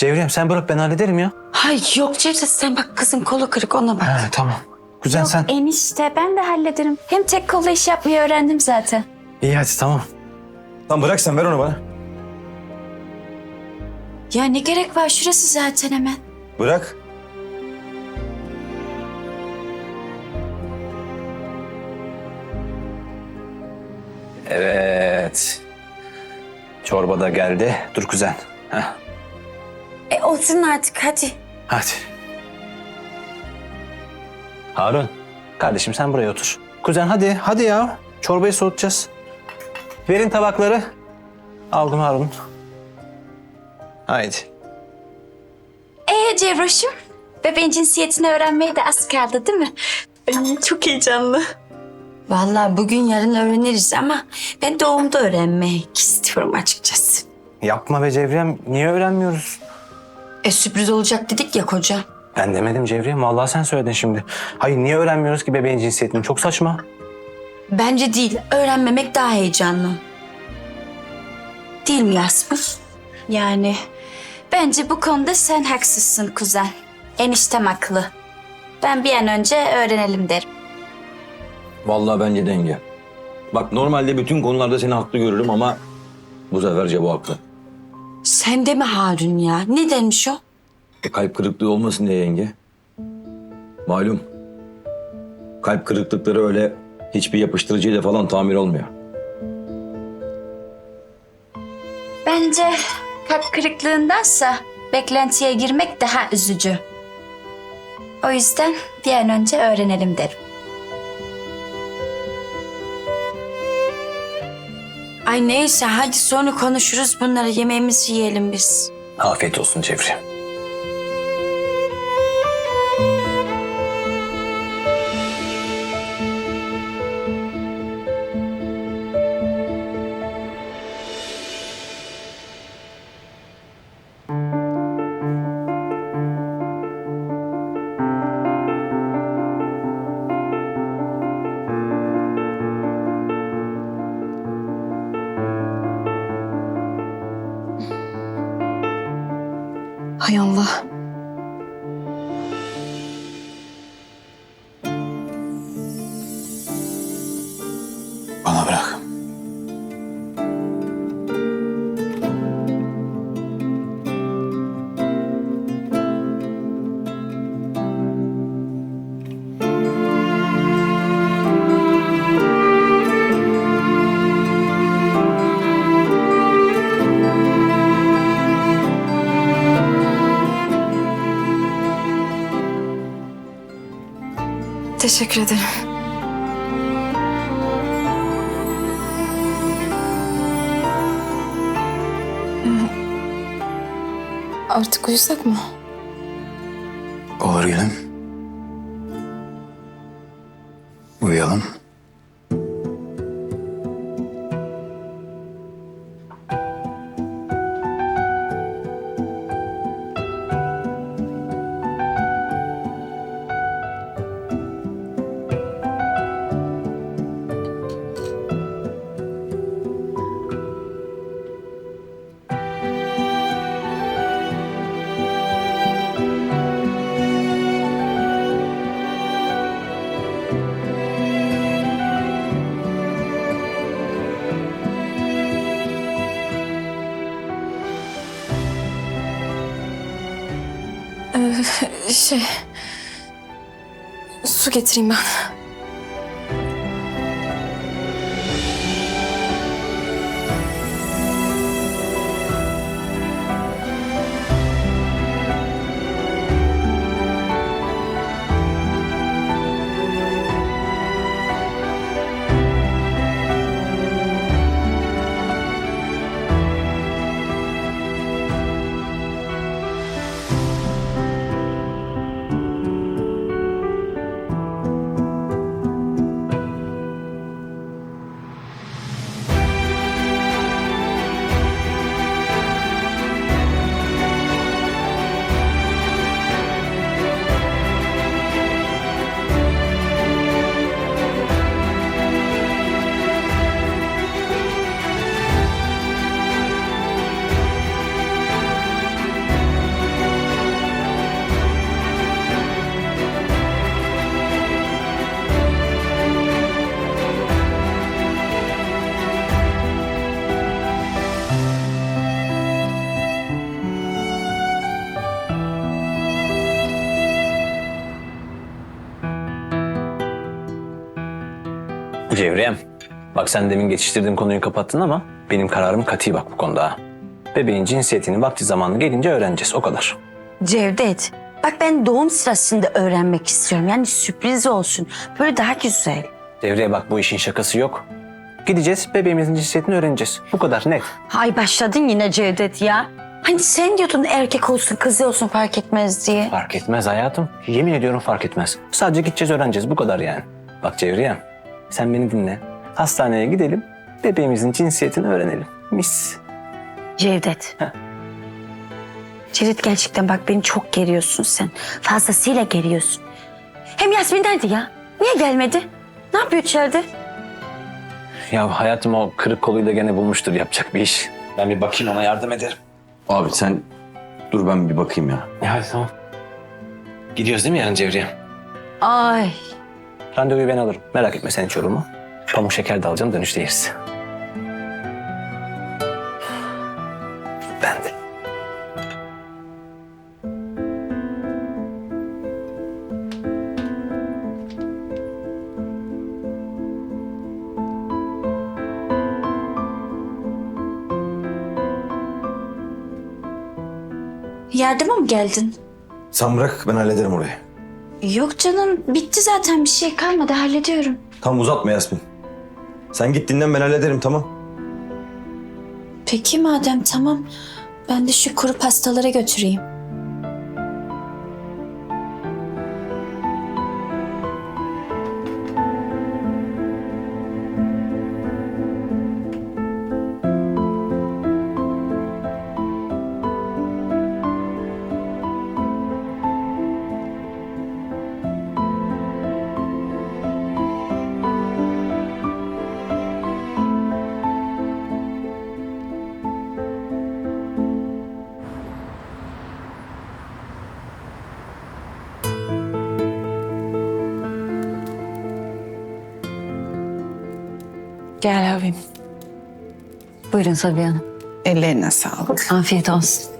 Cevriyem sen bırak ben hallederim ya. Hay yok Cevdet sen bak kızın kolu kırık ona bak. He tamam. Kuzen sen. Enişte ben de hallederim. Hem tek kolla iş yapmayı öğrendim zaten. İyi hadi tamam. Lan bırak sen ver onu bana. Ya ne gerek var şurası zaten hemen. Bırak. Evet. Çorba da geldi. Dur kuzen. Heh, E olsun artık hadi. hadi. Harun. Kardeşim sen buraya otur. Kuzen hadi. Hadi ya. Çorbayı soğutacağız. Verin tabakları. Aldım Harun. Haydi. Ee Cevroş'um, bebeğin cinsiyetini öğrenmeye de az kaldı değil mi? çok heyecanlı. Vallahi bugün yarın öğreniriz ama ben doğumda öğrenmek istiyorum açıkçası. Yapma be Cevriyem. Niye öğrenmiyoruz? E sürpriz olacak dedik ya koca. Ben demedim Cevriyem. Vallahi sen söyledin şimdi. Hayır niye öğrenmiyoruz ki bebeğin cinsiyetini? Çok saçma. Bence değil öğrenmemek daha heyecanlı. Değil mi Yasmin? Yani bence bu konuda sen haksızsın kuzen. Eniştem haklı. Ben bir an önce öğrenelim derim. Vallahi bence denge. Bak normalde bütün konularda seni haklı görürüm ama bu sefer Cevo haklı. Sen de mi Harun ya? Ne demiş o? E, kalp kırıklığı olmasın diye yenge. Malum. Kalp kırıklıkları öyle hiçbir yapıştırıcıyla falan tamir olmuyor. Bence kalp kırıklığındansa beklentiye girmek daha üzücü. O yüzden bir an önce öğrenelim derim. Ay neyse hadi sonra konuşuruz bunları yemeğimizi yiyelim biz. Afiyet olsun Cevriyem. Teşekkür ederim. Artık uyusak mı? Olur gülüm. Şey... Su getireyim ben. Cevriyem, bak sen demin geçiştirdiğim konuyu kapattın ama benim kararım katı bak bu konuda. ha. Bebeğin cinsiyetini vakti zamanı gelince öğreneceğiz o kadar. Cevdet, bak ben doğum sırasında öğrenmek istiyorum. Yani sürpriz olsun. Böyle daha güzel. Devriye bak bu işin şakası yok. Gideceğiz bebeğimizin cinsiyetini öğreneceğiz. Bu kadar net. Hay başladın yine Cevdet ya. Hani sen diyordun erkek olsun kız olsun fark etmez diye. Fark etmez hayatım. Yemin ediyorum fark etmez. Sadece gideceğiz öğreneceğiz bu kadar yani. Bak Cevriyem sen beni dinle. Hastaneye gidelim bebeğimizin cinsiyetini öğrenelim. Mis. Cevdet. Heh. Cevdet gerçekten bak beni çok geriyorsun sen. Fazlasıyla geriyorsun. Hem Yasmin nerede ya? Niye gelmedi? Ne yapıyor içeride? Ya hayatım o kırık koluyla gene bulmuştur yapacak bir iş. Ben bir bakayım ona yardım ederim. Abi sen dur ben bir bakayım ya. Ya hadi tamam. Gidiyoruz değil mi yarın Cevriyem? Ay. Randevuyu ben alırım. Merak etme sen hiç yorulma. Pamuk şeker de alacağım dönüşte yeriz. Ben de. Yardıma mı geldin? Sen bırak ben hallederim orayı. Yok canım bitti zaten bir şey kalmadı hallediyorum. Tam uzatma Yasmin. Sen git dinlen ben hallederim tamam. Peki madem tamam ben de şu kuru pastalara götüreyim. Gel Havin. Buyurun Sabiha Hanım. Ellerine sağlık. Afiyet olsun.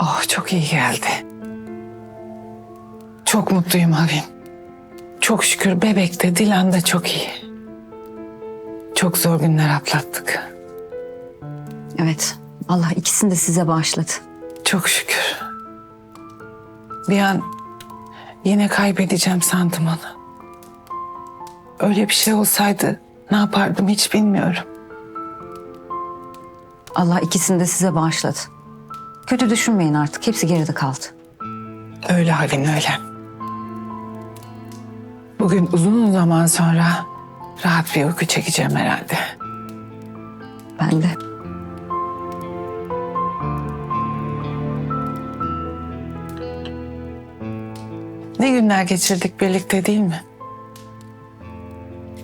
Oh çok iyi geldi. Çok mutluyum Havin. Çok şükür bebek de Dilan da çok iyi. Çok zor günler atlattık. Evet. Allah ikisini de size bağışladı. Çok şükür. Bir an yine kaybedeceğim sandım onu. Öyle bir şey olsaydı ne yapardım hiç bilmiyorum. Allah ikisini de size bağışladı. Kötü düşünmeyin artık. Hepsi geride kaldı. Öyle Havin öyle. Bugün uzun zaman sonra rahat bir uyku çekeceğim herhalde. Ben de. Ne günler geçirdik birlikte değil mi?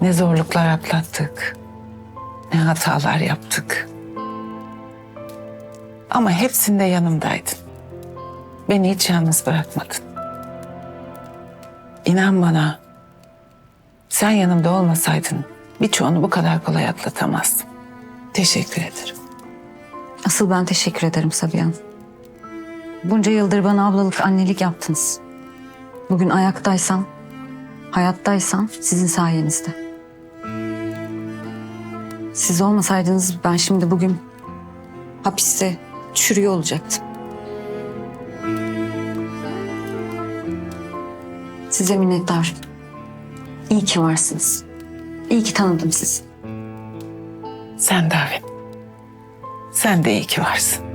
Ne zorluklar atlattık. Ne hatalar yaptık. Ama hepsinde yanımdaydın. Beni hiç yalnız bırakmadın. İnan bana, sen yanımda olmasaydın birçoğunu bu kadar kolay atlatamazdım. Teşekkür ederim. Asıl ben teşekkür ederim Sabiha. Bunca yıldır bana ablalık, annelik yaptınız. Bugün ayaktaysam, hayattaysam sizin sayenizde. Siz olmasaydınız ben şimdi bugün hapiste çürüyor olacaktım. Size minnettarım. İyi ki varsınız. İyi ki tanıdım sizi. Sen de Avin. Sen de iyi ki varsın.